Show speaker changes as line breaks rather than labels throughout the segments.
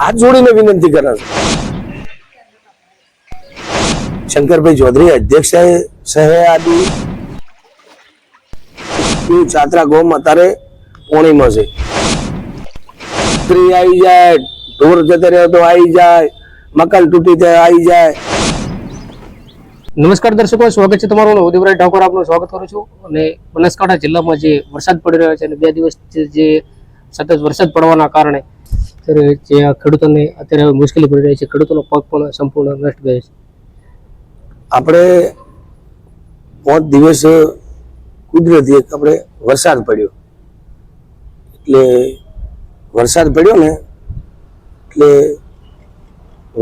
હાથ જોડીને વિનંતી કરે છે શંકરભાઈ ચૌધરી અધ્યક્ષ સહયાદી ચાત્રા ગોમ અત્યારે પોણીમાં છે. સ્ત્રી આવી જાય ઢોર જતો રહ્યો તો આવી જાય મકાન તૂટી જાય આવી જાય.
નમસ્કાર દર્શકો સ્વાગત છે તમારું હું ઉદયભાઈ ઠાકોર આપનું સ્વાગત કરું છું. અને બનાસકાંઠા જિલ્લામાં જે વરસાદ પડી રહ્યો છે અને બે દિવસ જે સતત વરસાદ પડવાના કારણે અત્યારે જે ખેડૂતોને અત્યારે મુશ્કેલી પડી રહી છે. ખેડૂતોનો પગ પણ સંપૂર્ણ નષ્ટ ગયો છે.
આપણે પાંચ દિવસ કુદરતી એક આપણે વરસાદ પડ્યો. એટલે વરસાદ પડ્યો ને, એટલે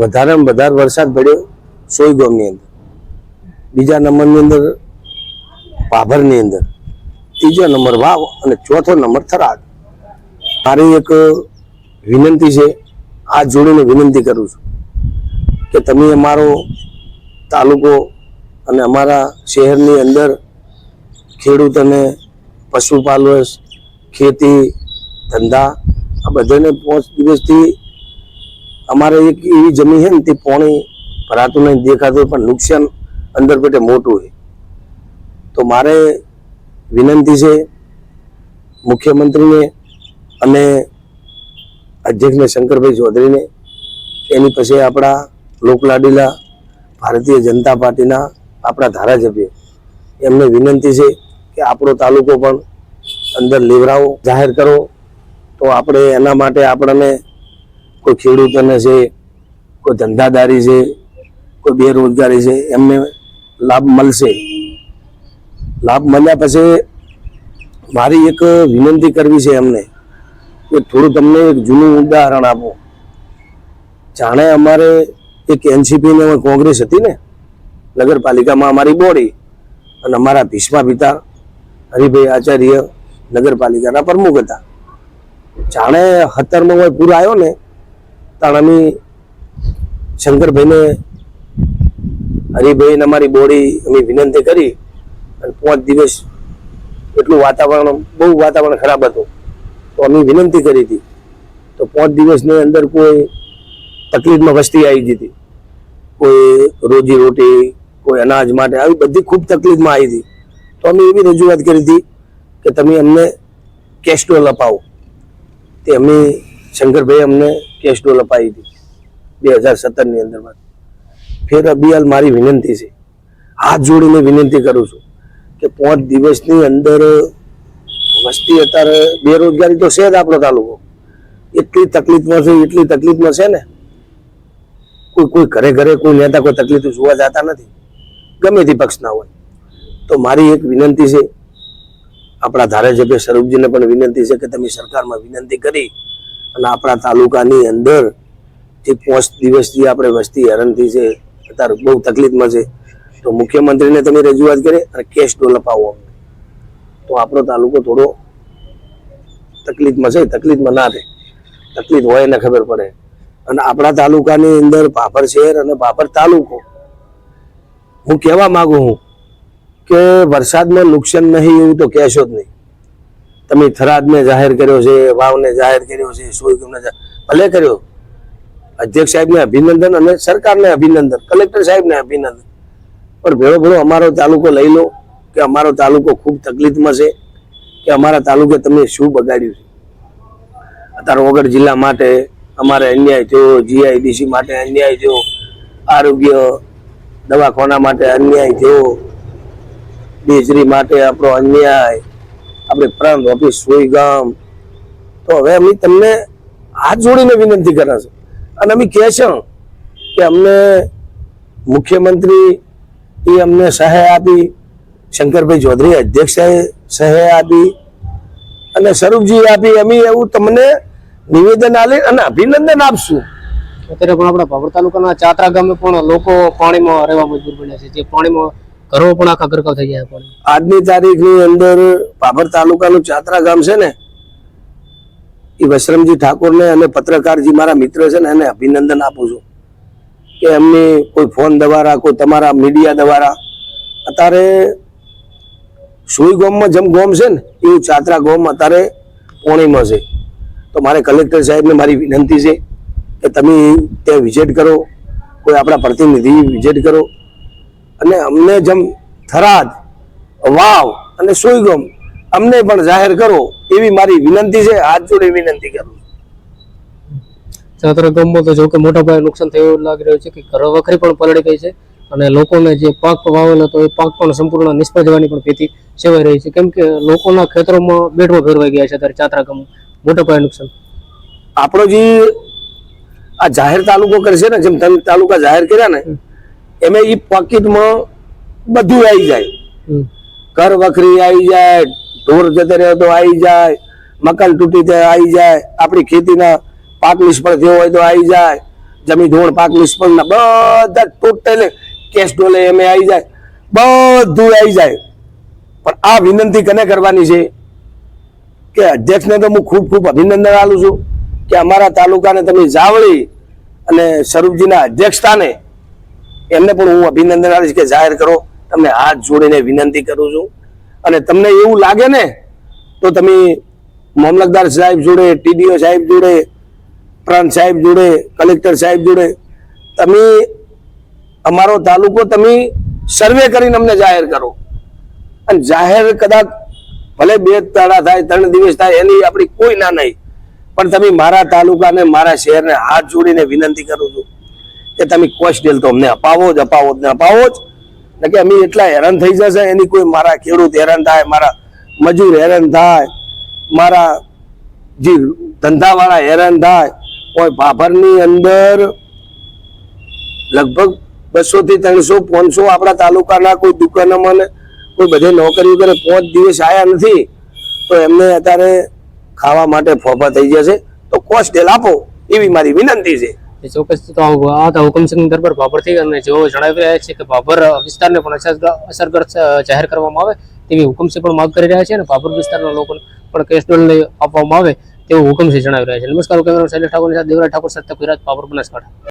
વધારેમાં વધારે વરસાદ પડ્યો સોયગામની અંદર. બીજા નંબરની અંદર પાભરની અંદર. ત્રીજો નંબર વાવ અને ચોથો નંબર થરાદ. મારી એક વિનંતી છે, આ જોડીને વિનંતી કરું છું કે તમે અમારો તાલુકો અને અમારા શહેરની અંદર ખેડૂત અને પશુપાલન ખેતી, ધંધા, આ બધાને પાંચ દિવસથી અમારે એક એવી જમીન છે ને, તે પોણી ભરાતું નહીં, દેખાતું પણ નુકસાન અંદર પેટે મોટું છે તો મારે વિનંતી છે, મુખ્યમંત્રીને અને અધ્યક્ષને શંકરભાઈ ચૌધરીને, એની પછી આપણા લોકલાડીલા ભારતીય જનતા પાર્ટીના આપણા ધારાસભ્ય. એમને વિનંતી છે કે આપણો તાલુકો પણ અંદર લેવરાવો જાહેર કરો. તો આપણે એના માટે આપણને કોઈ ખેડૂતોને છે, કોઈ ધંધાદારી છે, કોઈ બેરોજગારી છે, એમને લાભ મળશે. લાભ મળ્યા પછી મારી એક વિનંતી કરવી છે એમને કે થોડું તમને એક જૂનું ઉદાહરણ આપો. જાણે અમારે એક એનસીપી ને કોંગ્રેસ હતી ને, નગરપાલિકામાં અમારી બોડી અને અમારા ભીષ્મા પિતા, હરિભાઈ આચાર્ય નગરપાલિકાના પ્રમુખ હતા. જાણે સત્તરમાં હોય પૂર આવ્યો ને, તાણ અમે શંકરભાઈને, હરિભાઈને અમારી બોડી અમે વિનંતી કરી અને પાંચ દિવસ એટલું વાતાવરણ, બહુ વાતાવરણ ખરાબ હતું. તો અમે વિનંતી કરી હતી. તો પાંચ દિવસની અંદર કોઈ તકલીફમાં વસ્તી આવી ગઈ હતી. કોઈ રોજી રોટી, કોઈ અનાજ માટે આવી બધી ખૂબ તકલીફમાં આવી હતી. તો અમે એવી રજૂઆત કરી હતી કે તમે અમને કેશ ડોલ અપાવો તે અમે શંકરભાઈ અમને કેશ ડોલ અપાવી હતી. બે હજાર સત્તરની અંદરમાં ફેર અબિયાલ મારી વિનંતી છે. હાથ જોડીને વિનંતી કરું છું કે પાંચ દિવસની અંદર વસ્તી અત્યારે બેરોજગારી તો છે જ આપણો તાલુકો. એટલી તકલીફમાં છે, એટલી તકલીફમાં છે ને. કોઈ કોઈ ઘરે ઘરે કોઈ નેતા કોઈ તકલીફ જોવા જતા નથી. ગમે તે પક્ષના હોય. તો મારી એક વિનંતી છે, આપણા ધારાસભ્ય સ્વરૂપજીને પણ વિનંતી છે કે તમે સરકારમાં વિનંતી કરી અને આપણા તાલુકાની અંદર જે પાંચ દિવસથી આપણે વસ્તી હેરાનથી છે, અત્યારે બહુ તકલીફમાં છે. તો મુખ્યમંત્રીને તમે રજૂઆત કરી અને કેશ ડોલ અપાવો તો આપણો તાલુકો થોડો તકલીફમાં છે, તકલીફમાં ના રહે. તકલીફ હોય એને ખબર પડે. અને આપણા તાલુકાની અંદર પાપર શહેર અને પાપર તાલુકો. હું કહેવા માંગુ છું કે વરસાદમાં નુકસાન નહીં એવું તો કહેશો જ નહીં. તમે થરાદને જાહેર કર્યો છે, વાવને જાહેર કર્યો છે, સોયગમને ભલે કર્યો. અધ્યક્ષ સાહેબને અભિનંદન અને સરકારને અભિનંદન, કલેક્ટર સાહેબને અભિનંદન. પણ ભેળો ભેળો અમારો તાલુકો લઈ લો. કે અમારો તાલુકો ખૂબ તકલીફમાં છે કે અમારા તાલુકે તમે શું બગાડ્યું છે? અત્યારે વગર જિલ્લા માટે અમારે અન્યાય થયો જીઆઈડીસી માટે અન્યાય થયો, આરોગ્ય દવાખાના માટે અન્યાય થયો, બેજરી માટે આપણો અન્યાય, આપણે પ્રાંત ઓફિસ સોયગામ તો હવે અમે તમને હાથ જોડીને વિનંતી કરે છે અને અમે કહે છે કે અમને મુખ્યમંત્રી એ અમને સહાય આપી શંકરભાઈ ચૌધરી અધ્યક્ષાએ સહે આપી અને સ્વરૂપજી આપી. અમે એવું તમને નિવેદન આપી અને અભિનંદન આપશું.
અત્યારે પણ આપણા ભાભર તાલુકાના ચાત્રા ગામે પણ લોકો પાણીમાં રહેવા મજબૂર બન્યા છે. જે પાણીમાં ઘરો પણ આખા ગરકાવ થઈ ગયા પાણી.
આજની તારીખની અંદર ભાભર તાલુકાનું ચાત્રા ગામ છે ને એ વસરમજી ઠાકોરને અને પત્રકારજી મારા મિત્ર છે ને એને અભિનંદન આપું છું. કે એમની કોઈ ફોન દ્વારા કોઈ તમારા મીડિયા દ્વારા અત્યારે સુઈ ગોમમાં જેમ ગોમ છે ને, એવું ચાતરા ગોમ અત્યારે પોણીમાં છે. તો મારે કલેક્ટર સાહેબને મારી વિનંતી છે કે તમે ત્યાં વિઝિટ કરો, કોઈ આપણા પ્રતિનિધિ વિઝિટ કરો. અને અમને જેમ થરાદ, વાવ અને સોયગમ અમને પણ જાહેર કરો એવી મારી વિનંતી છે, હાથ જોડે વિનંતી કરું
ચાતરા ગામમાં તો જો કે મોટા પાયે નુકસાન થયું લાગી રહ્યું છે કે ઘર વખરી પણ પલળી ગઈ છે. અને લોકોને જે પાક વાવેલો હતો એ પાક પણ સંપૂર્ણ નિષ્ફળ જવાની પણ ભીતિ સેવાઈ રહી છે. કેમ કે લોકોના ખેતરોમાં બેટમાં ફેરવાઈ ગયા છે અત્યારે ચાતરા ગામ મોટા પાયે નુકસાન.
આપણો જે આ જાહેર તાલુકો કરશે ને જેમ તમે તાલુકા જાહેર કર્યા ને એમાં એ પોકેટમાં બધું આવી જાય. ઘર વખરી આવી જાય ઢોર જતો રહે તો આવી જાય મકાન તૂટી તે આવી જાય. આપણી ખેતીના પાક નિષ્ફળ થયો હોય તો આવી જાય. જમીન ધોણ પાક નિષ્ફળ ના બધા ટોટલ કેશ ડોલે એમે આવી જાય. બધું આવી જાય. પણ આ વિનંતી કને કરવાની છે? કે અધ્યક્ષને તો હું ખૂબ ખૂબ અભિનંદન આલું છું કે અમારા તાલુકાને તમે જાવળી અને સ્વરૂપજીના અધ્યક્ષતાને એમને પણ હું અભિનંદન આપીશ કે જાહેર કરો. તમને હાથ જોડીને વિનંતી કરું છું. અને તમને એવું લાગે ને, તો તમે મામલતદાર સાહેબ જોડે, ટીડીઓ સાહેબ જોડે, પ્રાંત સાહેબ જોડે, કલેક્ટર સાહેબ જોડે, તમે અમારો તાલુકો તમે સર્વે કરીને અમને જાહેર કરો. અને જાહેર કદાચ ભલે બે તાળા થાય, ત્રણ દિવસ થાય, એની આપણી કોઈ ના નહીં. પણ તમે મારા તાલુકાને, મારા શહેરને હાથ જોડીને વિનંતી કરું છું કે તમે કોસ્ટ ડેલ તો અમને અપાવો જ અપાવો જ ને અપાવો જ. ને કે અમે એટલા હેરાન થઈ જશે, એની કોઈ મારા ખેડૂત હેરાન થાય, મારા મજૂર હેરાન થાય, મારા જે ધંધાવાળા હેરાન થાય, કોઈ ભાભરની અંદર લગભગ બસો થી ત્રણસો, પાંચસો આપણા તાલુકાના કોઈ દુકાનોમાં કોઈ બધે નોકરી કરે પાંચ દિવસ આયા નથી, તો એમને અત્યારે ખાવા માટે ફોફા થઈ જશે તો કોસ્ટ ડેલ આપો એવી મારી વિનંતી છે.
ચોક્કસ તો આ આ તો હુકમસિંહ દરબાર ભાભરથી અને જેઓ જણાવી રહ્યા છે કે ભાભર વિસ્તારને પણ અસર અસરગ્રસ્ત જાહેર કરવામાં આવે, તેવી હુકમસિંહ પણ માંગ કરી રહ્યા છે અને ભાભર વિસ્તારના લોકોને પણ કેશ ડોલ આપવામાં આવે, તેવું હુકમસિંહ જણાવી રહ્યા છે. નમસ્કાર કેમેરા શૈલેષ ઠાકોર સાથે, દેવરાજ ઠાકોર સત્ય ગુજરાત ભાભર બનાસકાંઠા.